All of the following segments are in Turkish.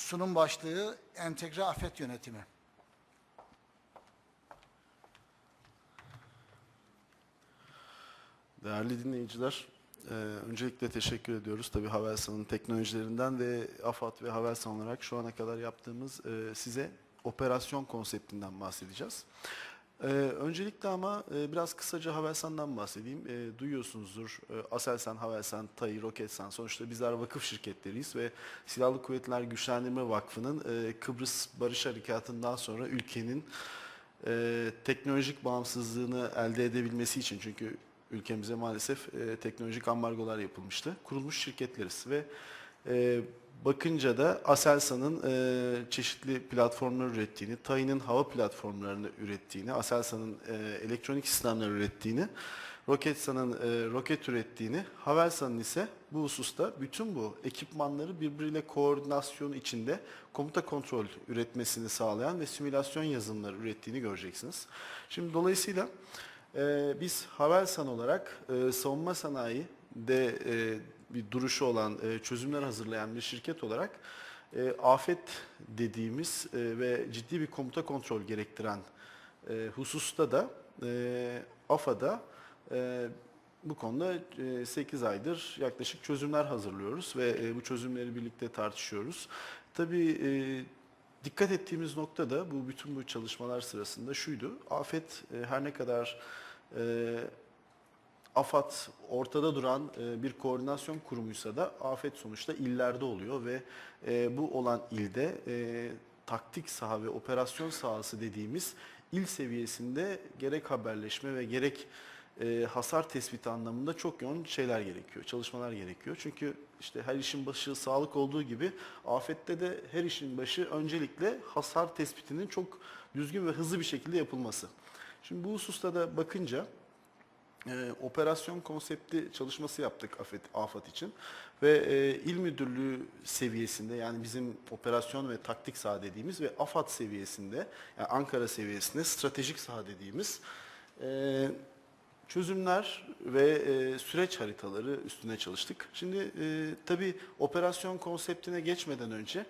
sunum başlığı entegre afet yönetimi. Değerli dinleyiciler, e, öncelikle teşekkür ediyoruz. Tabii Havelsan'ın teknolojilerinden ve AFAD ve Havelsan olarak şu ana kadar yaptığımız e, size operasyon konseptinden bahsedeceğiz. E, öncelikle ama e, biraz kısaca Havelsan'dan bahsedeyim. E, duyuyorsunuzdur e, Aselsan, Havelsan, TAI, Roketsan sonuçta bizler vakıf şirketleriyiz ve Silahlı Kuvvetler Güçlendirme Vakfı'nın e, Kıbrıs Barış Harekatı'ndan sonra ülkenin e, teknolojik bağımsızlığını elde edebilmesi için çünkü ülkemize maalesef e, teknolojik ambargolar yapılmıştı. Kurulmuş şirketleriz ve e, bakınca da Aselsan'ın e, çeşitli platformlar ürettiğini, TAI'nin hava platformlarını ürettiğini, Aselsan'ın e, elektronik sistemler ürettiğini, Roketsan'ın e, roket ürettiğini, Havelsan'ın ise bu hususta bütün bu ekipmanları birbiriyle koordinasyon içinde komuta kontrol üretmesini sağlayan ve simülasyon yazılımları ürettiğini göreceksiniz. Şimdi dolayısıyla ee, biz Havelsan olarak e, savunma sanayi de e, bir duruşu olan e, çözümler hazırlayan bir şirket olarak e, afet dediğimiz e, ve ciddi bir komuta kontrol gerektiren hususta da e, AFA'da bu konuda e, 8 aydır yaklaşık çözümler hazırlıyoruz ve bu çözümleri birlikte tartışıyoruz. Tabii dikkat ettiğimiz nokta da bu bütün bu çalışmalar sırasında şuydu. Afet her ne kadar AFAD ortada duran e, bir koordinasyon kurumuysa da afet sonuçta illerde oluyor ve e, bu olan ilde e, taktik saha ve operasyon sahası dediğimiz il seviyesinde gerek haberleşme ve gerek hasar tespiti anlamında çok yoğun şeyler gerekiyor, çalışmalar gerekiyor. Çünkü işte her işin başı sağlık olduğu gibi afette de her işin başı öncelikle hasar tespitinin çok düzgün ve hızlı bir şekilde yapılması. Şimdi bu hususta da bakınca e, operasyon konsepti çalışması yaptık AFAD, AFAD için ve e, il müdürlüğü seviyesinde yani bizim operasyon ve taktik saha dediğimiz ve AFAD seviyesinde yani Ankara seviyesinde stratejik saha dediğimiz e, çözümler ve e, süreç haritaları üstüne çalıştık. Şimdi e, tabii operasyon konseptine geçmeden önce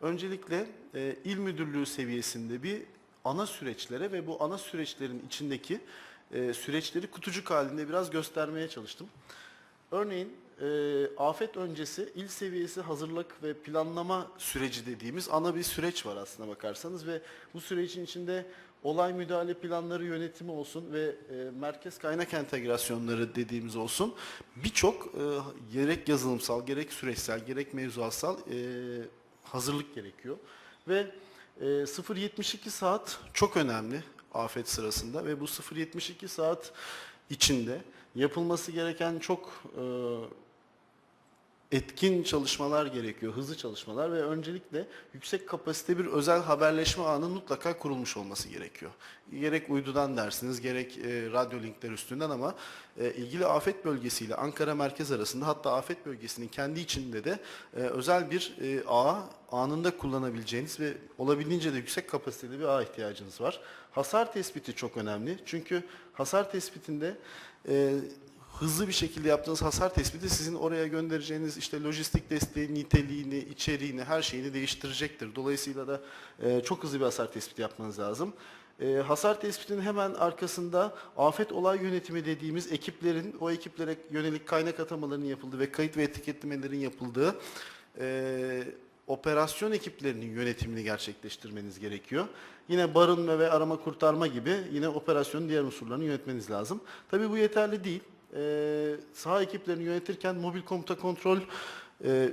öncelikle e, il müdürlüğü seviyesinde bir ana süreçlere ve bu ana süreçlerin içindeki e, süreçleri kutucuk halinde biraz göstermeye çalıştım. Örneğin e, afet öncesi il seviyesi hazırlık ve planlama süreci dediğimiz ana bir süreç var aslına bakarsanız ve bu sürecin içinde olay müdahale planları yönetimi olsun ve e, merkez kaynak entegrasyonları dediğimiz olsun birçok e, gerek yazılımsal gerek süreçsel gerek mevzuatsal e, hazırlık gerekiyor ve e, 0-72 saat çok önemli afet sırasında ve bu 0-72 saat içinde yapılması gereken çok e, etkin çalışmalar gerekiyor, hızlı çalışmalar ve öncelikle yüksek kapasite bir özel haberleşme ağının mutlaka kurulmuş olması gerekiyor. Gerek uydudan dersiniz, gerek e, radyo linkler üstünden ama e, ilgili afet bölgesiyle Ankara merkez arasında hatta afet bölgesinin kendi içinde de e, özel bir e, ağ anında kullanabileceğiniz ve olabildiğince de yüksek kapasiteli bir ağ ihtiyacınız var. Hasar tespiti çok önemli çünkü hasar tespitinde e, hızlı bir şekilde yaptığınız hasar tespiti sizin oraya göndereceğiniz işte lojistik desteği, niteliğini, içeriğini, her şeyini değiştirecektir. Dolayısıyla da e, çok hızlı bir hasar tespiti yapmanız lazım. E, hasar tespitinin hemen arkasında afet olay yönetimi dediğimiz ekiplerin, o ekiplere yönelik kaynak atamalarının yapıldığı ve kayıt ve etiketlemelerin yapıldığı e, operasyon ekiplerinin yönetimini gerçekleştirmeniz gerekiyor. Yine barınma ve arama kurtarma gibi yine operasyonun diğer unsurlarını yönetmeniz lazım. Tabii bu yeterli değil. Ee, saha ekiplerini yönetirken mobil komuta kontrol e,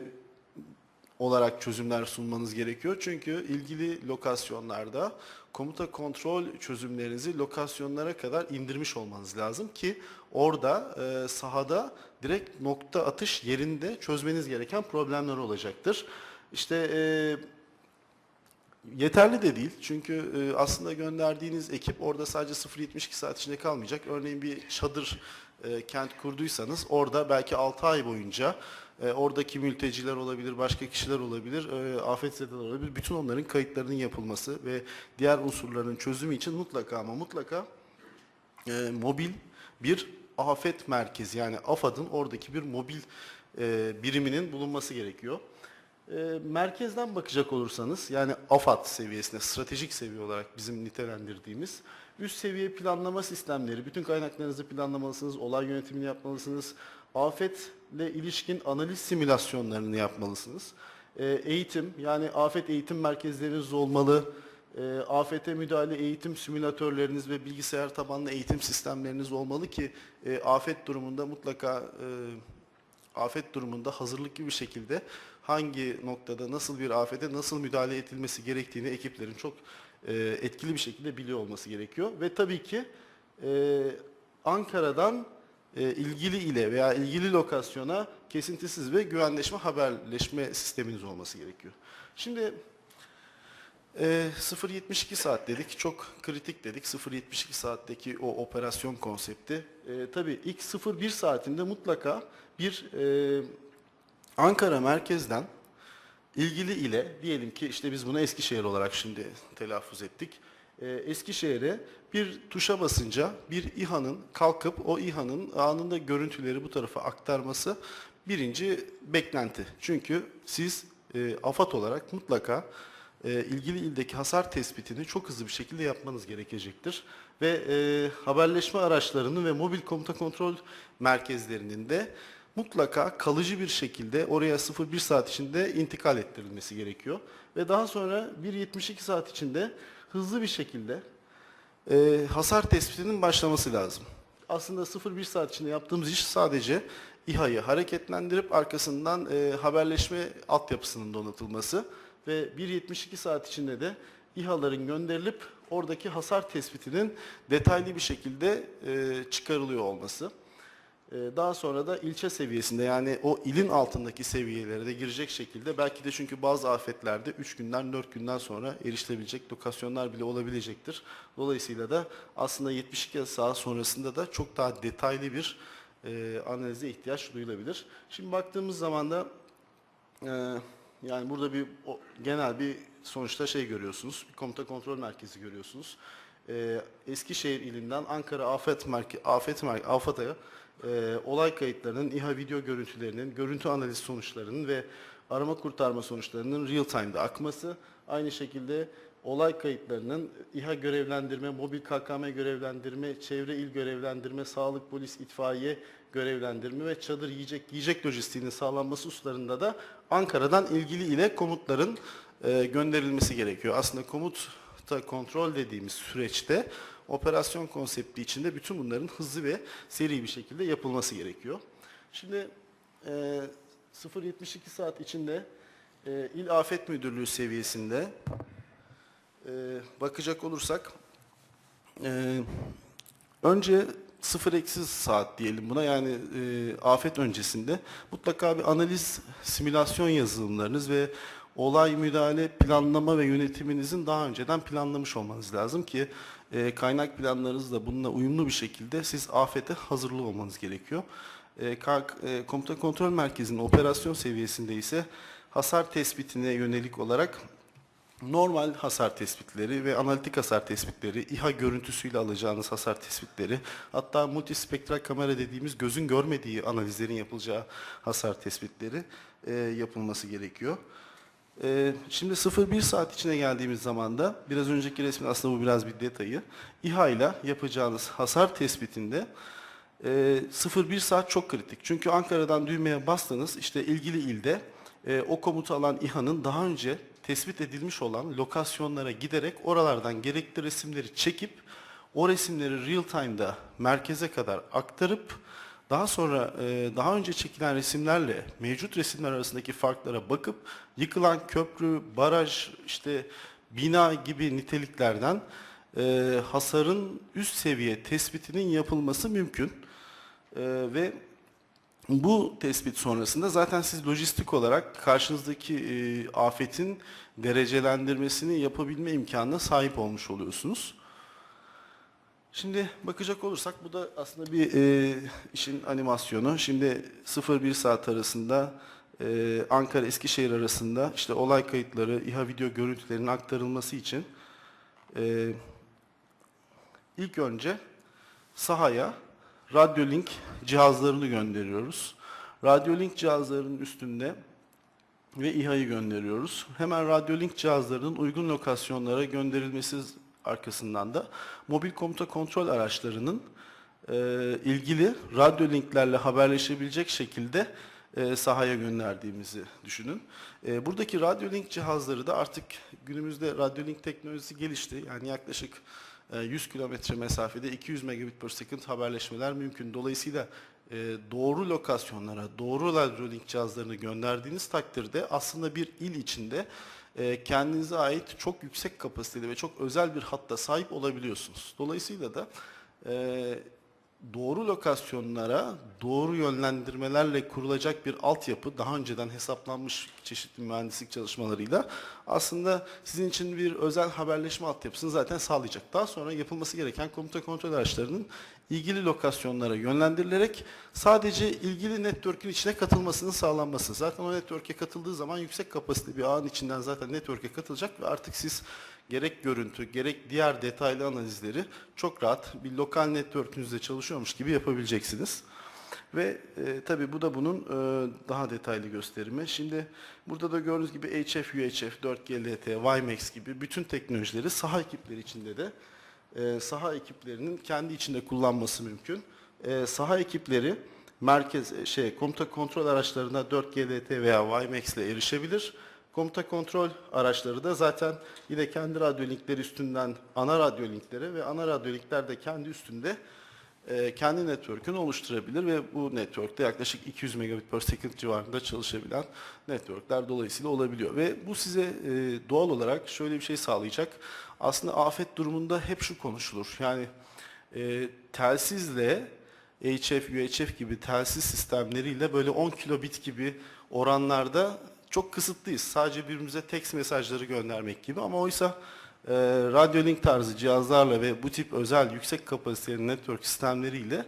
olarak çözümler sunmanız gerekiyor. Çünkü ilgili lokasyonlarda komuta kontrol çözümlerinizi lokasyonlara kadar indirmiş olmanız lazım ki orada e, sahada direkt nokta atış yerinde çözmeniz gereken problemler olacaktır. İşte e, yeterli de değil. Çünkü e, aslında gönderdiğiniz ekip orada sadece 0-72 saat içinde kalmayacak. Örneğin bir çadır e, kent kurduysanız orada belki 6 ay boyunca e, oradaki mülteciler olabilir, başka kişiler olabilir, e, afetzedeler olabilir. Bütün onların kayıtlarının yapılması ve diğer unsurların çözümü için mutlaka ama mutlaka e, mobil bir afet merkezi yani AFAD'ın oradaki bir mobil e, biriminin bulunması gerekiyor. E, merkezden bakacak olursanız yani AFAD seviyesinde stratejik seviye olarak bizim nitelendirdiğimiz üst seviye planlama sistemleri, bütün kaynaklarınızı planlamalısınız, olay yönetimini yapmalısınız, afetle ilişkin analiz simülasyonlarını yapmalısınız. E, eğitim yani afet eğitim merkezleriniz olmalı, e, afete müdahale eğitim simülatörleriniz ve bilgisayar tabanlı eğitim sistemleriniz olmalı ki e, afet durumunda mutlaka e, afet durumunda hazırlıklı bir şekilde hangi noktada nasıl bir afete nasıl müdahale edilmesi gerektiğini ekiplerin çok e, etkili bir şekilde biliyor olması gerekiyor. Ve tabii ki e, Ankara'dan e, ilgili ile veya ilgili lokasyona kesintisiz ve güvenleşme haberleşme sisteminiz olması gerekiyor. Şimdi e, 0.72 saat dedik, çok kritik dedik. 0.72 saatteki o operasyon konsepti. E, tabii ilk 0.1 saatinde mutlaka bir e, Ankara merkezden ilgili ile diyelim ki işte biz bunu Eskişehir olarak şimdi telaffuz ettik. Ee, Eskişehir'e bir tuşa basınca bir İHA'nın kalkıp o İHA'nın anında görüntüleri bu tarafa aktarması birinci beklenti. Çünkü siz e, AFAD olarak mutlaka e, ilgili ildeki hasar tespitini çok hızlı bir şekilde yapmanız gerekecektir. Ve e, haberleşme araçlarının ve mobil komuta kontrol merkezlerinin de mutlaka kalıcı bir şekilde oraya 0-1 saat içinde intikal ettirilmesi gerekiyor. Ve daha sonra 1-72 saat içinde hızlı bir şekilde e, hasar tespitinin başlaması lazım. Aslında 0-1 saat içinde yaptığımız iş sadece İHA'yı hareketlendirip arkasından e, haberleşme altyapısının donatılması ve 1-72 saat içinde de İHA'ların gönderilip oradaki hasar tespitinin detaylı bir şekilde e, çıkarılıyor olması. Ee, Daha sonra da ilçe seviyesinde yani o ilin altındaki seviyelere de girecek şekilde belki de çünkü bazı afetlerde 3 günden 4 günden sonra erişilebilecek lokasyonlar bile olabilecektir. Dolayısıyla da aslında 72 saat sonrasında da çok daha detaylı bir e, analize ihtiyaç duyulabilir. Şimdi baktığımız zaman da e, yani burada bir o, genel bir sonuçta şey görüyorsunuz. Bir komuta kontrol merkezi görüyorsunuz. E, Eskişehir ilinden Ankara Afet Merkezi Afet Merkezi AFAD'a e, olay kayıtlarının, İHA video görüntülerinin, görüntü analiz sonuçlarının ve arama kurtarma sonuçlarının real time'da akması, aynı şekilde olay kayıtlarının İHA görevlendirme, mobil KKM görevlendirme, çevre il görevlendirme, sağlık, polis, itfaiye görevlendirme ve çadır yiyecek yiyecek lojistiğinin sağlanması hususlarında da Ankara'dan ilgili ile komutların e, gönderilmesi gerekiyor. Aslında komutta kontrol dediğimiz süreçte operasyon konsepti içinde bütün bunların hızlı ve seri bir şekilde yapılması gerekiyor. Şimdi e, 0.72 saat içinde e, İl Afet Müdürlüğü seviyesinde e, bakacak olursak e, önce sıfır eksiz saat diyelim buna yani e, afet öncesinde mutlaka bir analiz simülasyon yazılımlarınız ve olay müdahale planlama ve yönetiminizin daha önceden planlamış olmanız lazım ki e, kaynak planlarınızla bununla uyumlu bir şekilde siz afete hazırlı olmanız gerekiyor. E, kalk- e, komuta kontrol merkezinin operasyon seviyesinde ise hasar tespitine yönelik olarak normal hasar tespitleri ve analitik hasar tespitleri, İHA görüntüsüyle alacağınız hasar tespitleri, hatta multispektral kamera dediğimiz gözün görmediği analizlerin yapılacağı hasar tespitleri e, yapılması gerekiyor. E, şimdi 0-1 saat içine geldiğimiz zaman da biraz önceki resmin aslında bu biraz bir detayı. İHA ile yapacağınız hasar tespitinde e, 0-1 saat çok kritik. Çünkü Ankara'dan düğmeye bastınız işte ilgili ilde e, o komutu alan İHA'nın daha önce tespit edilmiş olan lokasyonlara giderek oralardan gerekli resimleri çekip o resimleri real time'da merkeze kadar aktarıp daha sonra e, daha önce çekilen resimlerle mevcut resimler arasındaki farklara bakıp yıkılan köprü, baraj, işte bina gibi niteliklerden e, hasarın üst seviye tespitinin yapılması mümkün. E, ve bu tespit sonrasında zaten siz lojistik olarak karşınızdaki afetin derecelendirmesini yapabilme imkanına sahip olmuş oluyorsunuz. Şimdi bakacak olursak bu da aslında bir e, işin animasyonu. Şimdi 0-1 saat arasında e, Ankara Eskişehir arasında işte olay kayıtları, İHA video görüntülerinin aktarılması için e, ilk önce sahaya Radyolink cihazlarını gönderiyoruz. Radyolink cihazlarının üstünde ve İHA'yı gönderiyoruz. Hemen radyolink cihazlarının uygun lokasyonlara gönderilmesi arkasından da mobil komuta kontrol araçlarının e, ilgili radyolinklerle haberleşebilecek şekilde e, sahaya gönderdiğimizi düşünün. E, buradaki radyolink cihazları da artık günümüzde radyolink teknolojisi gelişti. Yani yaklaşık e, 100 kilometre mesafede 200 megabit per second haberleşmeler mümkün. Dolayısıyla e, doğru lokasyonlara, doğru radyolink cihazlarını gönderdiğiniz takdirde aslında bir il içinde e, kendinize ait çok yüksek kapasiteli ve çok özel bir hatta sahip olabiliyorsunuz. Dolayısıyla da e, doğru lokasyonlara doğru yönlendirmelerle kurulacak bir altyapı daha önceden hesaplanmış çeşitli mühendislik çalışmalarıyla aslında sizin için bir özel haberleşme altyapısını zaten sağlayacak. Daha sonra yapılması gereken komuta kontrol araçlarının ilgili lokasyonlara yönlendirilerek sadece ilgili network'ün içine katılmasının sağlanması. Zaten o network'e katıldığı zaman yüksek kapasiteli bir ağın içinden zaten network'e katılacak ve artık siz gerek görüntü gerek diğer detaylı analizleri çok rahat bir lokal network'ünüzde çalışıyormuş gibi yapabileceksiniz. Ve e, tabii bu da bunun e, daha detaylı gösterimi. Şimdi burada da gördüğünüz gibi HF, UHF, 4G LTE, WiMAX gibi bütün teknolojileri saha ekipleri içinde de e, saha ekiplerinin kendi içinde kullanması mümkün. E, saha ekipleri merkez e, şey komuta kontrol araçlarına 4G LTE veya WiMAX ile erişebilir. Komuta kontrol araçları da zaten yine kendi radyolinkleri üstünden ana radyolinklere ve ana radyolinkler de kendi üstünde e, kendi network'ünü oluşturabilir ve bu network'te yaklaşık 200 megabit per second civarında çalışabilen network'ler dolayısıyla olabiliyor. Ve bu size e, doğal olarak şöyle bir şey sağlayacak. Aslında afet durumunda hep şu konuşulur. Yani e, telsizle HF, UHF gibi telsiz sistemleriyle böyle 10 kilobit gibi oranlarda çok kısıtlıyız. Sadece birbirimize text mesajları göndermek gibi ama oysa e, radyolink tarzı cihazlarla ve bu tip özel yüksek kapasiteli network sistemleriyle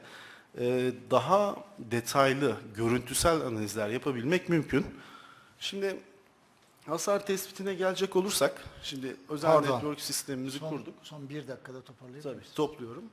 e, daha detaylı görüntüsel analizler yapabilmek mümkün. Şimdi hasar tespitine gelecek olursak, şimdi özel Pardon. network sistemimizi Son, kurduk. son bir dakikada toparlayayım. Tabii topluyorum.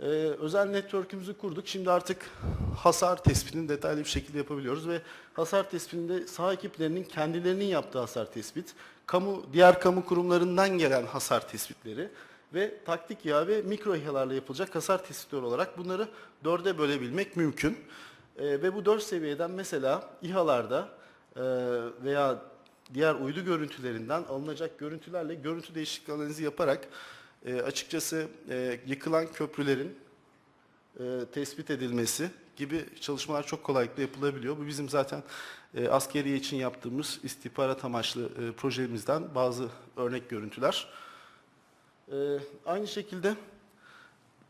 Ee, özel network'ümüzü kurduk. Şimdi artık hasar tespitini detaylı bir şekilde yapabiliyoruz ve hasar tespitinde saha ekiplerinin kendilerinin yaptığı hasar tespit, kamu diğer kamu kurumlarından gelen hasar tespitleri ve taktik yağ ve mikro İHA'larla yapılacak hasar tespitleri olarak bunları dörde bölebilmek mümkün. Ee, ve bu dört seviyeden mesela İHA'larda e, veya diğer uydu görüntülerinden alınacak görüntülerle görüntü değişiklik analizi yaparak e, açıkçası e, yıkılan köprülerin e, tespit edilmesi gibi çalışmalar çok kolaylıkla yapılabiliyor. Bu bizim zaten e, askeriye için yaptığımız istihbarat amaçlı e, projemizden bazı örnek görüntüler. E, aynı şekilde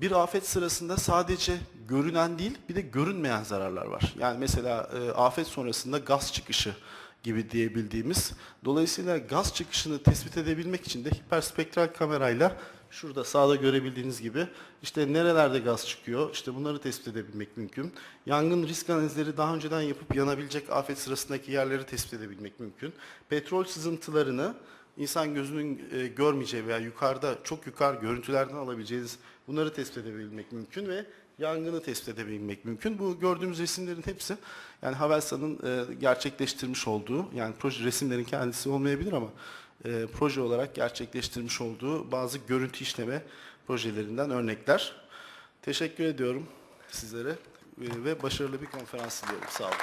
bir afet sırasında sadece görünen değil bir de görünmeyen zararlar var. Yani mesela e, afet sonrasında gaz çıkışı gibi diyebildiğimiz. Dolayısıyla gaz çıkışını tespit edebilmek için de hiperspektral kamerayla şurada sağda görebildiğiniz gibi işte nerelerde gaz çıkıyor işte bunları tespit edebilmek mümkün. Yangın risk analizleri daha önceden yapıp yanabilecek afet sırasındaki yerleri tespit edebilmek mümkün. Petrol sızıntılarını insan gözünün e, görmeyeceği veya yukarıda çok yukarı görüntülerden alabileceğiniz bunları tespit edebilmek mümkün ve yangını tespit edebilmek mümkün. Bu gördüğümüz resimlerin hepsi yani Havelsan'ın e, gerçekleştirmiş olduğu yani proje resimlerin kendisi olmayabilir ama e, proje olarak gerçekleştirmiş olduğu bazı görüntü işleme projelerinden örnekler. Teşekkür ediyorum sizlere e, ve başarılı bir konferans diliyorum. Sağ olun.